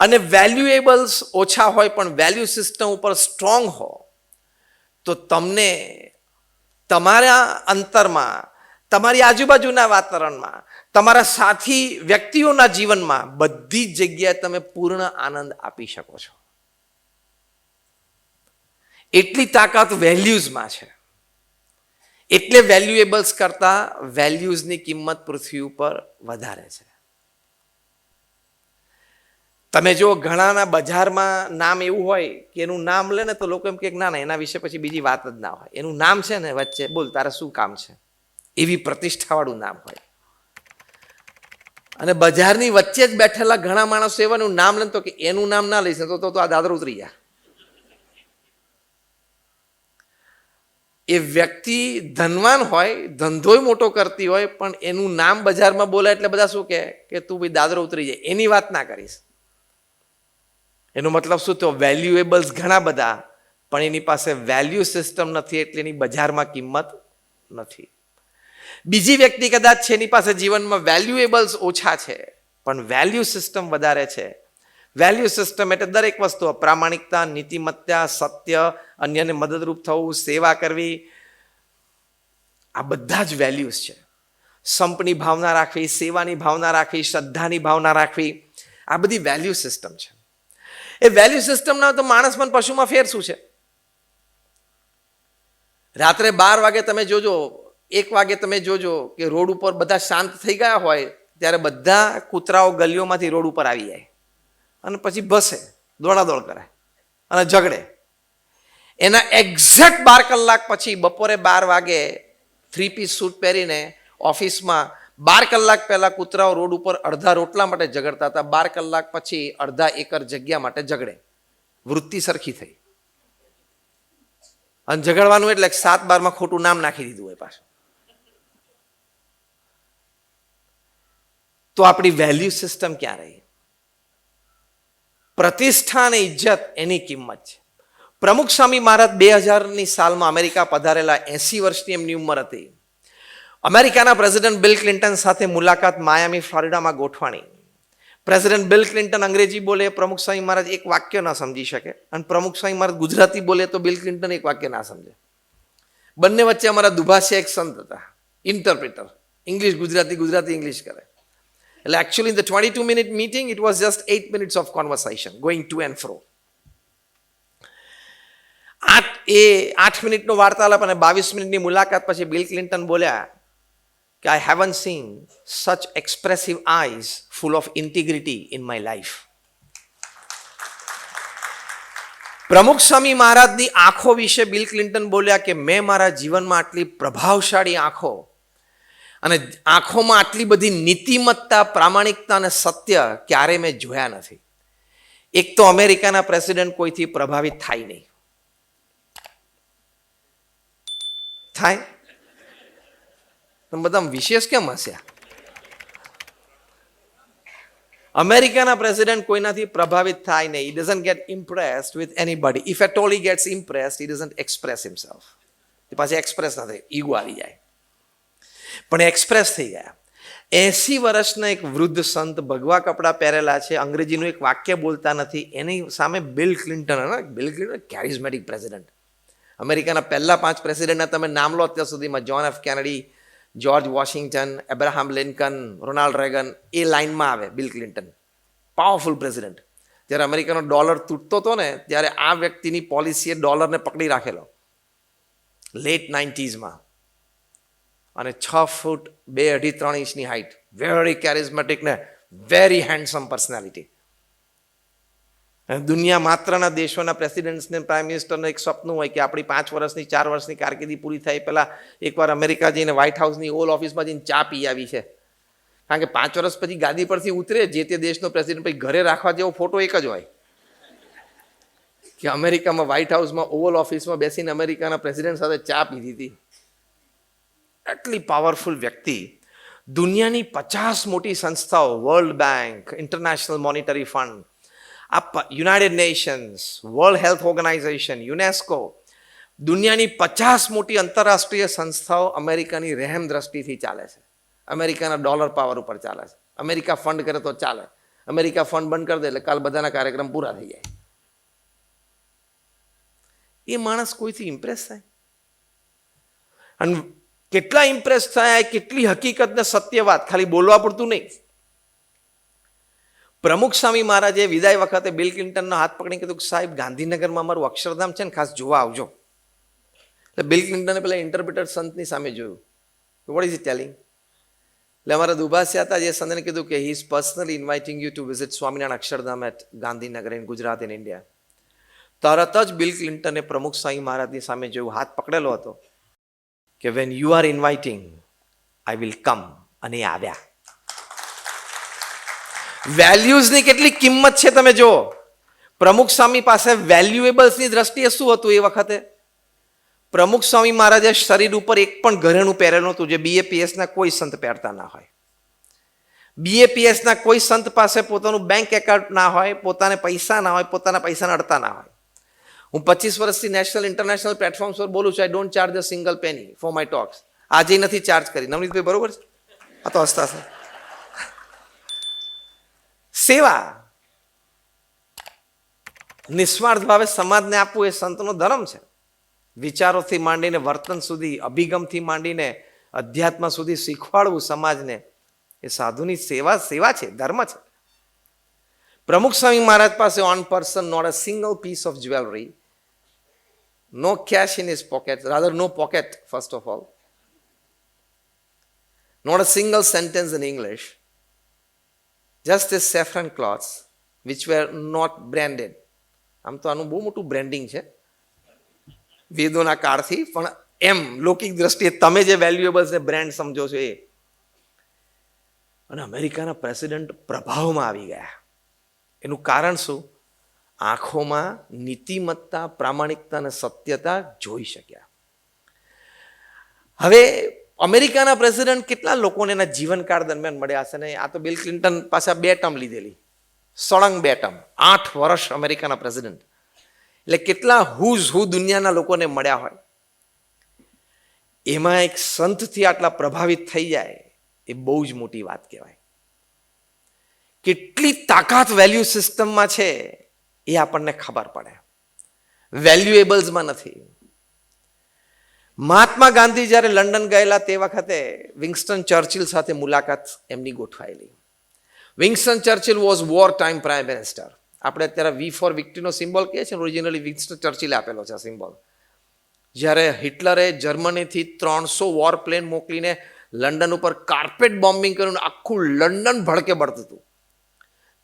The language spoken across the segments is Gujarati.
અને વેલ્યુએબલ્સ ઓછા હોય પણ વેલ્યુ સિસ્ટમ ઉપર સ્ટ્રોંગ હો, તો તમને તમારા અંતરમાં, તમારી આજુબાજુના વાતાવરણમાં, તમારા સાથી વ્યક્તિઓના જીવનમાં બધી જ જગ્યાએ તમે પૂર્ણ આનંદ આપી શકો છો. એટલી તાકાત વેલ્યુઝમાં છે. એટલે વેલ્યુએબલ્સ કરતા વેલ્યુઝની કિંમત પૃથ્વી ઉપર વધારે છે. તમે જો ઘણાના બજારમાં નામ એવું હોય કે એનું નામ લે ને તો લોકો એમ કે ના ના, એના વિશે પછી બીજી વાત જ ના હોય. એનું નામ છે ને વચ્ચે, બોલ, તારે શું કામ છે? એવી પ્રતિષ્ઠાવાળું નામ હોય. અને બજારની વચ્ચે જ બેઠેલા ઘણા માણસો એવાનું નામ લે તો કે એનું નામ ના લઈશ તો તો આ દાદર ઉતરી ગયા. એ વ્યક્તિ ધનવાન હોય, ધંધોય મોટો કરતી હોય, પણ એનું નામ બજારમાં બોલાય એટલે બધા શું કહે કે તું ભાઈ દાદરો ઉતરી જાય. એની વાત ના કરીશ. એનો મતલબ શું? તો વેલ્યુએબલ્સ ઘણા બધા, પણ એની પાસે વેલ્યુ સિસ્ટમ નથી એટલે એની બજારમાં કિંમત નથી. બીજી વ્યક્તિ કદાચ છે, એની પાસે જીવનમાં વેલ્યુએબલ્સ ઓછા છે, પણ વેલ્યુ સિસ્ટમ વધારે છે. વેલ્યુ સિસ્ટમ એટલે દરેક વસ્તુ પ્રામાણિકતા નીતિમત્તા, સત્ય, અન્યને મદદરૂપ થવું, સેવા કરવી. આ બધા જ વેલ્યુઝ છે. સંપની ભાવના રાખવી, સેવાની ભાવના રાખવી, શ્રદ્ધાની ભાવના રાખવી, આ બધી વેલ્યુ સિસ્ટમ છે. એ વેલ્યુ સિસ્ટમના તો માણસ પણ પશુમાં ફેર શું છે. રાત્રે બાર વાગે તમે જોજો, એક વાગે તમે જોજો કે રોડ ઉપર બધા શાંત થઈ ગયા હોય, ત્યારે બધા કૂતરાઓ ગલીઓમાંથી રોડ ઉપર આવી જાય. અને પછી બસે દોડાદોડ કરે અને ઝઘડે. એના એક્ઝેક્ટ બાર કલાક પછી બપોરે બાર વાગે થ્રી પીસ સૂટ પહેરીને ઓફિસમાં બાર કલાક પહેલા કૂતરાઓ રોડ ઉપર અડધા રોટલા માટે ઝઘડતા હતા. બાર કલાક પછી અડધા એકર જગ્યા માટે ઝઘડે. વૃત્તિ સરખી થઈ. અને ઝઘડવાનું એટલે સાત બારમાં ખોટું નામ નાખી દીધું હોય પાછું. તો આપણી વેલ્યુ સિસ્ટમ ક્યાં રહી? પ્રતિષ્ઠા અને ઇજ્જત એની કિંમત છે. પ્રમુખ સ્વામી મહારાજ બે હજારની સાલમાં અમેરિકા પધારેલા એસી વર્ષની એમની ઉંમર હતી. અમેરિકાના પ્રેસિડેન્ટ બિલ ક્લિન્ટન સાથે મુલાકાત માયામી, ફ્લોરિડામાં ગોઠવાણી. પ્રેસિડેન્ટ બિલ ક્લિન્ટન અંગ્રેજી બોલે, પ્રમુખ સ્વામી મહારાજ, એક વાક્ય ના સમજી શકે. અને પ્રમુખ સ્વામી મહારાજ ગુજરાતી બોલે, તો બિલ ક્લિન્ટન એક વાક્ય ના સમજે. બંને વચ્ચે અમારા દુભાષ્ય એક સંત હતા, interpreter. English Gujarati Gujarati English કરે. એટલે actually in the twenty two minute meeting it was just eight minutes of conversation going to and fro આઠ એ, આઠ મિનિટનો વાર્તાલાપ અને બાવીસ મિનિટની મુલાકાત પછી બિલ ક્લિન્ટન બોલ્યા કે I haven't seen such expressive eyes full of integrity in my life Pramukh Swami મહારાજની આંખો વિશે બિલ ક્લિન્ટન બોલ્યા કે, મેં મારા જીવનમાં આટલી પ્રભાવશાળી આંખો અને આંખોમાં આટલી બધી નીતિમત્તા, પ્રામાણિકતા અને સત્ય ક્યારે મેં જોયા નથી. એક તો અમેરિકાના પ્રેસિડેન્ટ કોઈથી પ્રભાવિત થાય નહીં. થાય? તમે બધા વિશેષ કેમ હસ્યા અમેરિકાના પ્રેસિડેન્ટ કોઈનાથી પ્રભાવિત થાય નહીં. He doesn't get impressed with anybody if at all he gets impressed he doesn't express himself એ પાછી એક્સપ્રેસ ના થાય. ઈગો આવી જાય. પણ એક્સપ્રેસ થઈ ગયા. એસી વર્ષના એક વૃદ્ધ સંત ભગવા કપડાં પહેરેલા છે. અંગ્રેજીનું એક વાક્ય બોલતા નથી. એની સામે બિલ ક્લિન્ટન હે બિલ ક્લિન્ટન કેરિઝમેટિક પ્રેસિડેન્ટ અમેરિકાના પહેલા પાંચ પ્રેસિડેન્ટના તમે નામ લો અત્યાર સુધીમાં. John F Kennedy George Washington Abraham Lincoln Ronald Reagan એ લાઇનમાં આવે બિલ ક્લિન્ટન પાવરફુલ પ્રેસિડેન્ટ જ્યારે અમેરિકાનો ડોલર તૂટતો હતો ને, ત્યારે આ વ્યક્તિની પોલિસીએ ડોલરને પકડી રાખેલો. લેટ નાઇન્ટીઝમાં અને છ ફૂટ બે અઢી ત્રણ ઇંચની હાઇટ વેરી કેરિઝમેટિક ને વેરી હેન્ડસમ પર્સનાલિટી દુનિયા માત્રના દેશોના પ્રેસિડેન્ટ્સને પ્રાઇમ મિનિસ્ટરને એક સપનું હોય કે આપણી પાંચ વર્ષની, ચાર વર્ષની કારકિર્દી પૂરી થાય પહેલાં એકવાર અમેરિકા જઈને વ્હાઇટ હાઉસની ઓલ ઓફિસમાં જઈને ચા પી આવી છે. કારણ કે પાંચ વર્ષ પછી ગાદી પરથી ઉતરે જે તે દેશનો પ્રેસિડેન્ટ પછી ઘરે રાખવા જેવો ફોટો એક જ હોય. કે અમેરિકામાં વ્હાઇટ હાઉસમાં ઓવલ ઓફિસમાં બેસીને અમેરિકાના પ્રેસિડેન્ટ સાથે ચા પીધી હતી. એટલી પાવરફુલ વ્યક્તિ દુનિયાની પચાસ મોટી સંસ્થાઓ World Bank International Monetary Fund આ United Nations World Health Organization UNESCO દુનિયાની પચાસ મોટી આંતરરાષ્ટ્રીય સંસ્થાઓ અમેરિકાની રહેમ દ્રષ્ટિથી ચાલે છે અમેરિકાના ડોલર પાવર ઉપર ચાલે છે અમેરિકા ફંડ કરે તો ચાલે અમેરિકા ફંડ બંધ કરી દે એટલે કાલ બધાના કાર્યક્રમ પૂરા થઈ જાય એ માણસ કોઈથી ઇમ્પ્રેસ થાય અને કેટલા ઇમ્પ્રેસ થાય કેટલી હકીકત ને સત્ય વાત ખાલી બોલવા પડતું નહીં પ્રમુખ સ્વામી મહારાજે વિદાય વખતે બિલ ક્લિન્ટનનો હાથ પકડીને કીધું કે સાહેબ, ગાંધીનગરમાં મારું અક્ષરધામ છે ને, ખાસ જોવા આવજો. એટલે બિલ ક્લિન્ટને પેલા ઇન્ટરપ્રિટર સંતની સામે જોયું. વોટ ઇઝ ઇટ ટેલિંગ એટલે અમારા દુભાસ્યા હતા, જે સંતને કીધું કે he is personally inviting you to visit Swaminarayan Akshardham at Gandhinagar in Gujarat in India તરત જ બિલ ક્લિન્ટને પ્રમુખ સ્વામી મહારાજની સામે જોયું, હાથ પકડેલો હતો કે when you are inviting I will come અને એ આવ્યા. વેલ્યુઝની કેટલી કિંમત છે તમે જુઓ. પ્રમુખ સ્વામી પાસે વેલ્યુએબલ્સની દ્રષ્ટિએ શું હતું એ વખતે? પ્રમુખ સ્વામી મહારાજે શરીર ઉપર એક પણ ઘરેણું પહેરેલું હતું જે બીએપીએસના કોઈ સંત પહેરતા ના હોય. બીએપીએસના કોઈ સંત પાસે પોતાનું બેંક એકાઉન્ટ ના હોય, પોતાને પૈસા ના હોય, પોતાના પૈસાના અડતા ના હોય. હું પચીસ વર્ષથી નેશનલ ઇન્ટરનેશનલ પ્લેટફોર્મ્સ પર બોલું છું I don't charge a single penny for my talks આજે નથી ચાર્જ કરી. નવનીતભાઈ, બરોબર છે? આ તો હસતા હશે. સેવા. નિસ્વાર્થ ભાવે સમાજને આપવું એ સંતનો ધર્મ છે. વિચારોથી માંડીને વર્તન સુધી, અભિગમથી માંડીને અધ્યાત્મ સુધી શીખવાડવું સમાજને એ સાધુની સેવા સેવા છે, ધર્મ છે. પ્રમુખ સ્વામી મહારાજ પાસે one person not a single piece of jewellery no cash in his pocket rather no pocket first of all not a single sentence in english. Just his saffron cloths, which were not branded. આમ તો આનું બહુ મોટું બ્રેન્ડિંગ છે. વેદોના કાળથી, પણ એમ લૌકિક દ્રષ્ટિએ તમે જે વેલ્યુએબલ્સને બ્રાન્ડ સમજો છો એ. અને અમેરિકાના પ્રેસિડેન્ટ પ્રભાવમાં આવી ગયા. એનું કારણ શું? આંખોમાં નીતિમત્તા, પ્રામાણિકતા અને સત્યતા જોઈ શક્યા. હવે અમેરિકાના પ્રેસિડેન્ટ કેટલા લોકોને એના જીવનકાળ દરમિયાન મળ્યા હશે ને? આ તો બિલ ક્લિન્ટન પાસે બે ટર્મ લીધેલી. સળંગ બે ટર્મ. આઠ વર્ષ અમેરિકાના પ્રેસિડેન્ટ. એટલે કેટલા હુઝ હુ દુનિયાના લોકોને મળ્યા હોય. એમાં એક સંતથી આટલા પ્રભાવિત થઈ જાય એ બહુ જ મોટી વાત કહેવાય. કેટલી તાકાત વેલ્યુ સિસ્ટમમાં છે એ આપણને ખબર પડે. વેલ્યુએબલ્સમાં નથી. મહાત્મા ગાંધી જ્યારે લંડન ગયેલા તે વખતે વિન્સ્ટન ચર્ચિલ સાથે મુલાકાત એમની ગોઠવાયેલી. Winston Churchill was war time prime minister. આપણે અત્યારે વી ફોર વિક્ટરીનો સિમ્બોલ કહે છે ઓરિજિનલી વિન્સ્ટન ચર્ચિલે આપેલો છે સિમ્બોલ. જ્યારે હિટલરે જર્મનીથી ત્રણસો વોર પ્લેન મોકલીને લંડન ઉપર કાર્પેટ બોમ્બિંગ કર્યું આખું લંડન ભડકે બળતું હતું.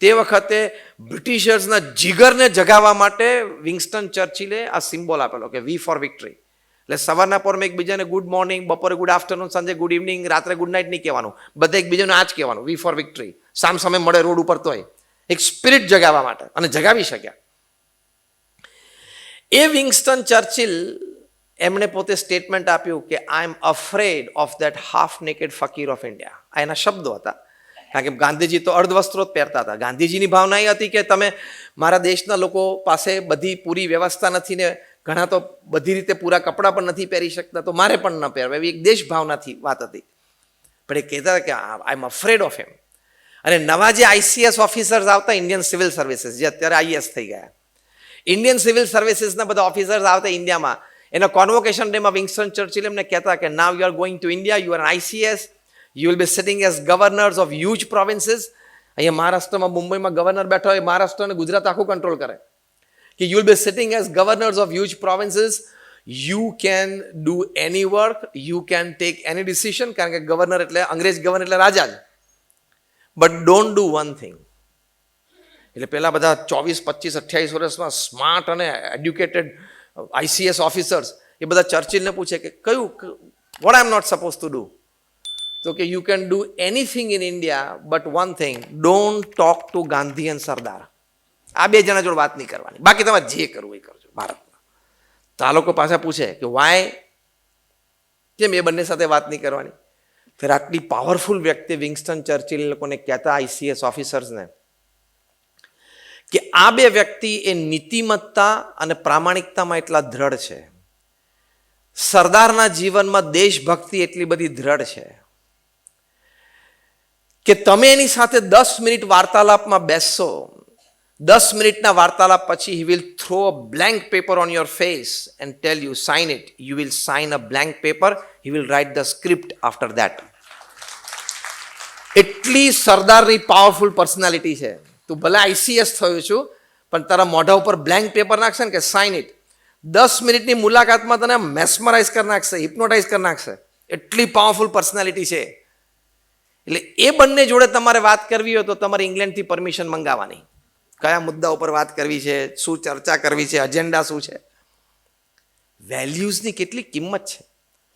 તે વખતે બ્રિટિશર્સના જીગરને જગાવવા માટે વિંગસ્ટન ચર્ચિલે આ સિમ્બોલ આપેલો કે વી ફોર વિક્ટરી. એટલે સવારના પોરમાં એકબીજાને ગુડ મોર્નિંગ બપોરે ગુડ આફ્ટરનૂન સાંજે ગુડ ઇવનિંગ રાત્રે ગુડ નાઇટ નહીં કહેવાનું. બધા એકબીજાને આ જ કહેવાનું વી ફોર વિક્ટરી સામ સામે મળે રોડ ઉપર તોય. એક સ્પિરિટ જગાવવા માટે અને જગાવી શક્યા. એ વિંગસ્ટન ચર્ચિલ એમણે પોતે સ્ટેટમેન્ટ આપ્યું કે I am afraid of that half naked fakir of India આ એના શબ્દો હતા. કારણ કે ગાંધીજી તો અર્ધવસ્ત્રો જ પહેરતા હતા. ગાંધીજીની ભાવના એ હતી કે, તમે મારા દેશના લોકો પાસે બધી પૂરી વ્યવસ્થા નથી ને ઘણા તો બધી રીતે પૂરા કપડાં પણ નથી પહેરી શકતા, તો મારે પણ ન પહેરવા. એવી એક દેશ ભાવનાથી વાત હતી. પણ એ કહેતા કે આઈ એમ અફ્રેડ ઓફ એમ અને નવા જે આઈસીએસ ઓફિસર્સ આવતા ઇન્ડિયન સિવિલ સર્વિસીસ જે અત્યારે આઈએસ થઈ ગયા. ઇન્ડિયન સિવિલ સર્વિસીસના બધા ઓફિસર્સ આવતા ઇન્ડિયામાં એના કોન્વોકેશન ડેમાં વિંગસ્ટન ચર્ચિલ એમને કહેતા કે now you are going to India you are ICS you will be sitting as governors of huge provinces અહીંયા મહારાષ્ટ્રમાં, મુંબઈમાં ગવર્નર બેઠો હોય, મહારાષ્ટ્ર અને ગુજરાત આખું કંટ્રોલ કરે. કે you will be sitting as governors of huge provinces you can do any work you can take any decision કારણ કે ગવર્નર એટલે અંગ્રેજ ગવર્નર એટલે રાજા જ but don't do one thing એટલે પેલા બધા ચોવીસ પચીસ અઠ્યાવીસ વર્ષમાં સ્માર્ટ અને એડ્યુકેટેડ આઈસીએસ ઓફિસર્સ એ બધા ચર્ચિલને પૂછે કે કયું what I am not suppose to do તો કે you can do anything in India but one thing don't talk to Gandhi and Sardar આ બે જણા જોડે વાત નહીં કરવાની. બાકી તમારે જે કરવું એ કરજો ભારતમાં. તો આ લોકો પાછા પૂછે કે વાય કેમ એ બંને સાથે વાત નહીં કરવાની? ફેર આટલી પાવરફુલ વ્યક્તિ વિંગસ્ટન ચર્ચિલ લોકોને કહેતા આઈસીએસ ઓફિસર્સને કે આ બે વ્યક્તિ એ નીતિમત્તા અને પ્રામાણિકતામાં એટલા દ્રઢ છે. સરદારના જીવનમાં દેશભક્તિ એટલી બધી દ્રઢ છે કે તમે એની સાથે દસ મિનિટ વાર્તાલાપમાં બેસશો દસ મિનિટના વાર્તાલાપ પછી he will throw a blank paper on your face and tell you sign it you will sign a blank paper he will write the script after that એટલી સરદારની પાવરફુલ પર્સનાલિટી છે. તું ભલે આઈસીએસ થયું છું, પણ તારા મોઢા ઉપર બ્લેન્ક પેપર નાખશે ને કે સાઇન ઇટ દસ મિનિટની મુલાકાતમાં તને મેસ્મરાઇઝ કરી નાખશે હિપ્નોટાઇઝ કરી નાખશે. એટલી પાવરફુલ પર્સનાલિટી છે. એટલે એ બંને જોડે તમારે વાત કરવી હોય તો તમારે ઇંગ્લેન્ડથી પરમિશન મંગાવવાની. કયા મુદ્દા ઉપર વાત કરવી છે, શું ચર્ચા કરવી છે એજન્ડા શું છે? વેલ્યુઝની કેટલી કિંમત છે?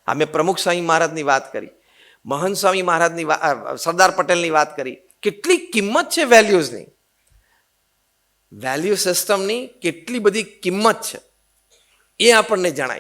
આ મેં પ્રમુખ સ્વામી મહારાજની વાત કરી, મહંત સ્વામી મહારાજની સરદાર પટેલની વાત કરી. કેટલી કિંમત છે વેલ્યુઝની વેલ્યુ સિસ્ટમની કેટલી બધી કિંમત છે? એ આપણને જણાય.